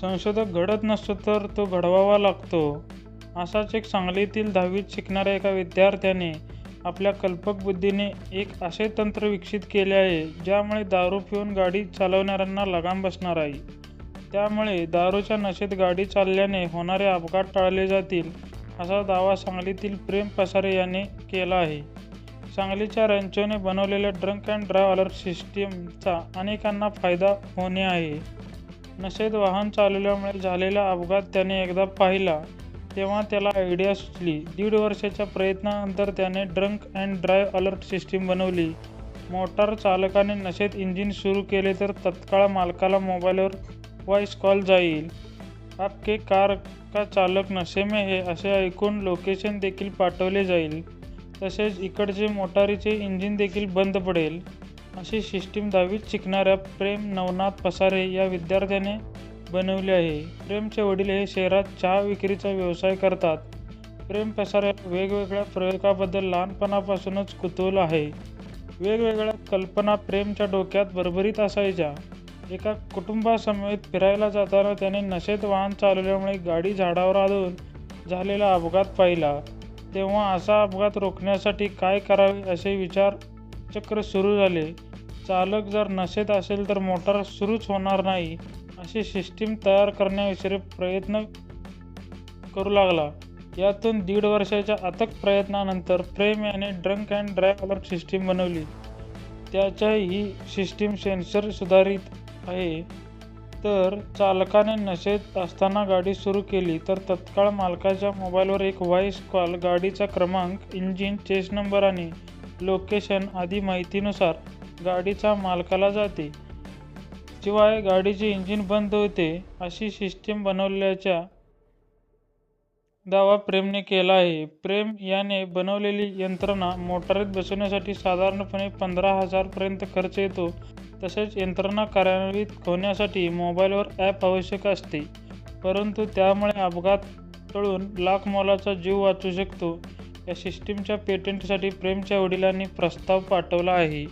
संशोधक घडत नसतो तर तो घडवावा लागतो. असाच एक सांगलीतील दहावीत शिकणाऱ्या एका विद्यार्थ्याने आपल्या कल्पक बुद्धीने एक असे तंत्र विकसित केले आहे ज्यामुळे दारू पिऊन गाडी चालवणाऱ्यांना लगाम बसणार आहे. त्यामुळे दारूच्या नशेत गाडी चालल्याने होणारे अपघात टाळले जातील असा दावा सांगलीतील प्रेम पसारे याने केला आहे. सांगलीच्या रँचोने बनवलेल्या ड्रंक अँड ड्राईव्ह अलर्ट सिस्टीमचा अनेकांना फायदा होणे आहे. नशेत वाहन चालवल्यामुळे झालेला अपघात त्याने एकदा पाहिला तेव्हा त्याला आयडिया सुचली. दीड वर्षाच्या प्रयत्नानंतर त्याने drunk and drive alert system बनवली. मोटार चालकाने नशेत इंजिन सुरू केले तर तत्काळ मालकाला मोबाईलवर व्हॉइस कॉल जाईल. आपके कार का चालक नशे में असे ऐकून लोकेशन देखील पाठवले जाईल. तसेच इकडचे मोटारीचे इंजिन देखील बंद पडेल. अशी सिस्टीम दहावीत शिकणाऱ्या प्रेम नवनाथ पसारे या विद्यार्थ्याने बनवली आहे. प्रेमचे वडील हे शहरात चहा विक्रीचा व्यवसाय करतात. प्रेम पसारे वेगवेगळ्या प्रयोगाबद्दल लहानपणापासूनच कुतूहल आहे. वेगवेगळ्या कल्पना प्रेमच्या डोक्यात भरभरीत असायच्या. एका कुटुंबासमवेत फिरायला जाताना त्याने नशेत वाहन चालवल्यामुळे गाडी झाडावर आदळून झालेला अपघात पाहिला. तेव्हा असा अपघात रोखण्यासाठी काय करावे असे विचार चक्र सुरू झाले. चालक जर नशेत असेल तर मोटार सुरूच होणार नाही अशी सिस्टीम तयार करण्याविषयी प्रयत्न करू लागला. यातून दीड वर्षाच्या अथक प्रयत्नानंतर प्रेम याने drunk and drive alert system बनवली. त्याच्या ही सिस्टीम सेन्सर सुधारित आहे. तर चालकाने नशेत असताना गाडी सुरू केली तर तत्काळ मालकाच्या मोबाईलवर एक व्हॉइस कॉल गाडीचा क्रमांक इंजिन चेस नंबर आणि लोकेशन आदी माहितीनुसार गाडीचा मालकाला जाते. शिवाय गाडीचे इंजिन बंद होते अशी सिस्टीम बनवल्याच्या दावा प्रेमने केला आहे. प्रेम याने बनवलेली यंत्रणा मोटारीत बसवण्यासाठी साधारणपणे पंधरा हजारपर्यंत खर्च येतो. तसेच यंत्रणा कार्यान्वित होण्यासाठी मोबाईलवर ॲप आवश्यक असते. परंतु त्यामुळे अपघात टळून लाख मोलाचा जीव वाचू शकतो. या सिस्टीमच्या पेटंटसाठी प्रेमच्या वडिलांनी प्रस्ताव पाठवला आहे.